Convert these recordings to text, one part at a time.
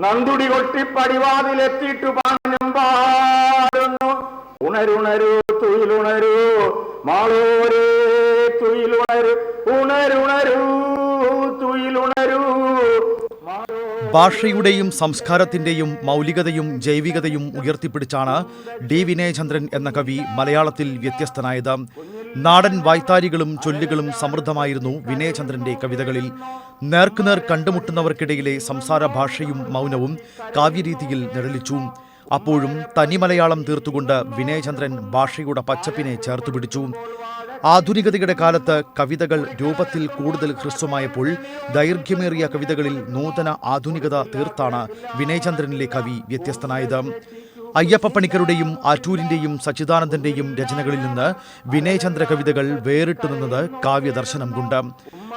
നന്ദുടി കൊട്ടി പടിവാതിലെത്തിയിട്ടു പാനം പാടുന്നു. ഉണരുണരു തുയിലുണരു മാളോരേ തുയിലുണരു ഉണരുണരു തുയിലുണരു. ഭാഷയുടെയും സംസ്കാരത്തിന്റെയും മൗലികതയും ജൈവികതയും ഉയർത്തിപ്പിടിച്ചാണ് ഡി വിനയചന്ദ്രൻ എന്ന കവി മലയാളത്തിൽ വ്യത്യസ്തനായത്. നാടൻ വായ്ത്താരികളും ചൊല്ലുകളും സമൃദ്ധമായിരുന്നു വിനയചന്ദ്രന്റെ കവിതകളിൽ. നേർക്കുനേർ കണ്ടുമുട്ടുന്നവർക്കിടയിലെ സംസാര ഭാഷയും മൗനവും കാവ്യരീതിയിൽ നിഴലിച്ചു. അപ്പോഴും തനി മലയാളം തീർത്തുകൊണ്ട് വിനയചന്ദ്രൻ ഭാഷയുടെ പച്ചപ്പിനെ ചേർത്തുപിടിച്ചു ആധുനികതയുടെ കാലത്ത് കവിതകൾ രൂപത്തിൽ കൂടുതൽ ഹ്രസ്വമായപ്പോൾ ദൈർഘ്യമേറിയ കവിതകളിൽ നൂതന ആധുനികത തീർത്താണ് വിനയചന്ദ്രനിലെ കവി വ്യത്യസ്തനായത്. അയ്യപ്പ പണിക്കരുടെയും ആറ്റൂരിന്റെയും സച്ചിദാനന്ദന്റെയും രചനകളിൽ നിന്ന് വിനയചന്ദ്ര കവിതകൾ വേറിട്ടു നിന്നത് കാവ്യദർശനം കൊണ്ട്.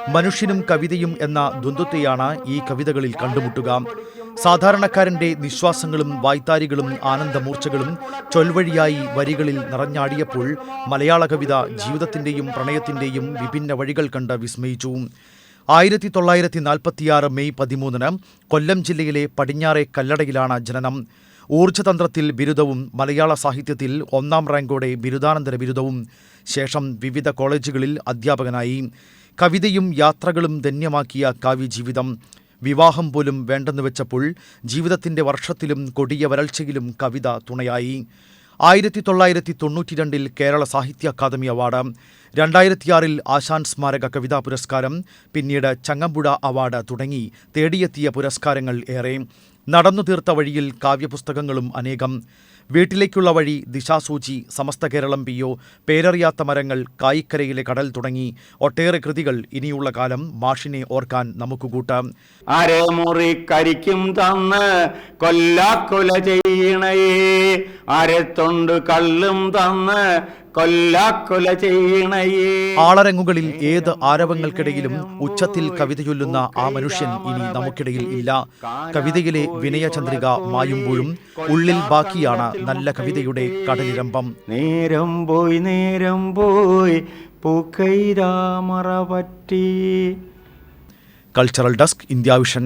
മനുഷ്യനും കവിതയും എന്ന ദ്വന്ദ്വത്തെയാണ് ഈ കവിതകളിൽ കണ്ടുമുട്ടുക. സാധാരണക്കാരന്റെ നിശ്വാസങ്ങളും വായ്ത്താരികളും ആനന്ദമൂർച്ചകളും ചൊൽവഴിയായി വരികളിൽ നിറഞ്ഞാടിയപ്പോൾ മലയാള കവിത ജീവിതത്തിന്റെയും പ്രണയത്തിന്റെയും വിഭിന്ന വഴികൾ കണ്ട് വിസ്മയിച്ചു. ആയിരത്തി തൊള്ളായിരത്തി നാൽപ്പത്തിയാറ് മെയ് പതിമൂന്നിന് കൊല്ലം ജില്ലയിലെ പടിഞ്ഞാറെ കല്ലടയിലാണ് ജനനം. ഊർജതന്ത്രത്തിൽ ബിരുദവും മലയാള സാഹിത്യത്തിൽ ഒന്നാം റാങ്കോടെ ബിരുദാനന്തര ബിരുദവും. ശേഷം വിവിധ കോളേജുകളിൽ അധ്യാപകനായി. കവിതയും യാത്രകളും ധന്യമാക്കിയ കാവ്യജീവിതം വിവാഹം പോലും വേണ്ടെന്ന് വെച്ചപ്പോൾ ജീവിതത്തിന്റെ വർഷത്തിലും കൊടിയ വരൾച്ചയിലും കവിത തുണയായി. ആയിരത്തി തൊള്ളായിരത്തി തൊണ്ണൂറ്റി രണ്ടിൽ കേരള സാഹിത്യ അക്കാദമി അവാർഡ് രണ്ടായിരത്തിയാറിൽ ആശാൻ സ്മാരക കവിതാ പുരസ്കാരം പിന്നീട് ചങ്ങമ്പുഴ അവാർഡ് തുടങ്ങി തേടിയെത്തിയ പുരസ്കാരങ്ങൾ ഏറെ. നടന്നു തീർത്ത വഴിയിൽ കാവ്യപുസ്തകങ്ങളും അനേകം. വീട്ടിലേക്കുള്ള വഴി ദിശാസൂചി സമസ്ത കേരളം പി ഒ പേരറിയാത്ത മരങ്ങൾ കായിക്കരയിലെ കടൽ തുടങ്ങി ഒട്ടേറെ കൃതികൾ ഇനിയുള്ള കാലം മാഷിനെ ഓർക്കാൻ നമുക്ക് കൂട്ടാം. അരമുറി കരിക്കും ചെയ്യണേ. അരത്തൊണ്ട് കള്ളും തന്ന് കൊല്ലാക്കൊല ചെയ്യണയേ ആളരങ്ങുകളിൽ ഏത് ആരവങ്ങൾക്കിടയിലും ഉച്ചത്തിൽ കവിത ചൊല്ലുന്ന ആ മനുഷ്യൻ ഇനി നമുക്കിടയിൽ ഇല്ല. കവിതയിലെ വിനയചന്ദ്രിക മായുമ്പോഴും ഉള്ളിൽ ബാക്കിയാണ് നല്ല കവിതയുടെ കടലിരമ്പം നേരം പോയി നേരം പോയി പൂക്കൈരാമറ പറ്റി. Cultural desk India vision.